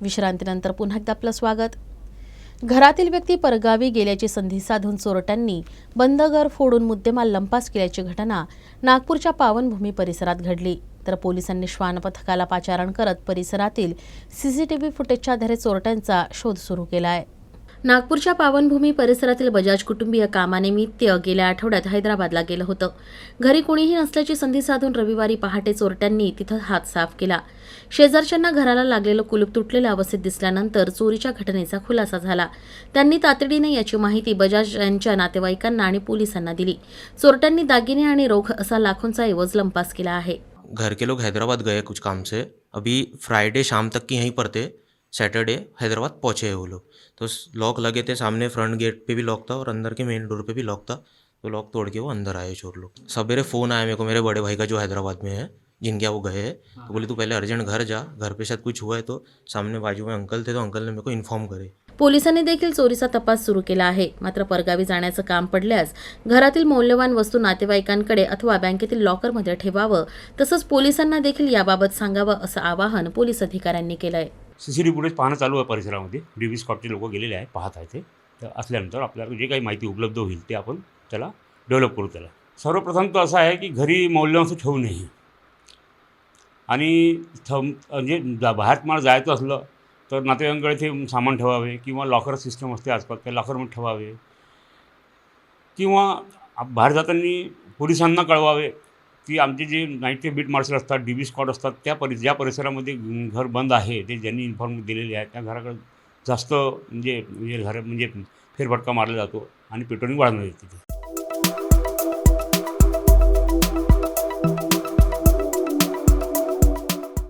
विश्रांतीनंतर पुन्हा एकदा आपलं स्वागत. घरातील व्यक्ती परगावी गेल्याची संधी साधून चोरट्यांनी बंद घर फोडून मुद्देमाल लंपास केल्याची घटना नागपूरच्या पावनभूमी परिसरात घडली. तर पोलिसांनी श्वान पथकाला पाचारण करत परिसरातील सीसीटीव्ही फुटेजच्या आधारे चोरट्यांचा शोध सुरू केला आहे नागपूरच्या पावनभूमी परिसरातील बजाज कुटुंबीय कामानिमित्त गेल्या आठवड्यात हैदराबादला गेलं होतं. घरी कोणीही नसल्याची संधी साधून रविवारी पहाटे चोरट्यांनी तिथं हात साफ केला. शेजारच्यांना घराला लागलेलं कुलूप तुटलेल्या अवस्थेत दिसल्यानंतर चोरीच्या घटनेचा खुलासा झाला. त्यांनी तातडीने याची माहिती बजाज यांच्या नातेवाईकांना आणि पोलिसांना दिली. चोरट्यांनी दागिने आणि रोख असा लाखोंचा एवज लंपास केला आहे. घर के लोग हैदराबाद गए कुछ काम से. अभी फ्राइडे शाम तक की यहीं पर थे. सैटरडे हैदराबाद पहुँचे हैं वो लोग। तो लॉक लगे थे सामने फ्रंट गेट पे भी लॉक था और अंदर के मेन डोर पे भी लॉक था। तो लॉक तोड़ के वो अंदर आए चोर लोग। सवेरे फ़ोन आया मेरे को मेरे बड़े भाई का जो हैदराबाद में है जिनके यहाँ वो गए हैं। तो बोले तू पहले अर्जेंट घर जा घर पे शायद कुछ हुआ है तो सामने बाजू में अंकल थे तो अंकल ने मेरे को इन्फॉर्म करे। पोलिसांनी देखील चोरीचा तपास सुरू केला आहे. मात्र परगावी जाण्याचं काम पडल्यास घरातील मौल्यवान वस्तू नातेवाईकांकडे अथवा बँकेतील लॉकरमध्ये ठेवावं तसंच पोलिसांना देखील याबाबत सांगावं असं आवाहन पोलीस अधिकाऱ्यांनी केलंय. सी सी टी फुटेज पाहणं चालू आहे परिसरामध्ये. डी व्ही स्कॉटचे लोक गेलेले आहे पाहत आहे ते. तर असल्यानंतर आपल्याला जे काही माहिती उपलब्ध होईल ते आपण त्याला डेव्हलप करू त्याला. सर्वप्रथम तर असं आहे की घरी मौल्यवान ठेवू नये. आणि थम म्हणजे जा- बाहेर तुम्हाला जायचं असलं तर नातेवाईकांकडे ते सामान ठेवावे किंवा लॉकर सिस्टम असते आजकाल त्या लॉकरमध्ये ठेवावे. किंवा बाहेर जाताना पोलिसांना कळवावे. की आमचे जे नाईटचे बीट मार्शल असतात डी बी स्कॉट असतात त्या परि ज्या परिसरामध्ये घर बंद आहे ते ज्यांनी इन्फॉर्म दिलेले आहे त्या घराकडे जास्त म्हणजे म्हणजे घर म्हणजे फेरफटका मारला जातो आणि पेट्रोलिंग वाढवण्यात येते. तिथे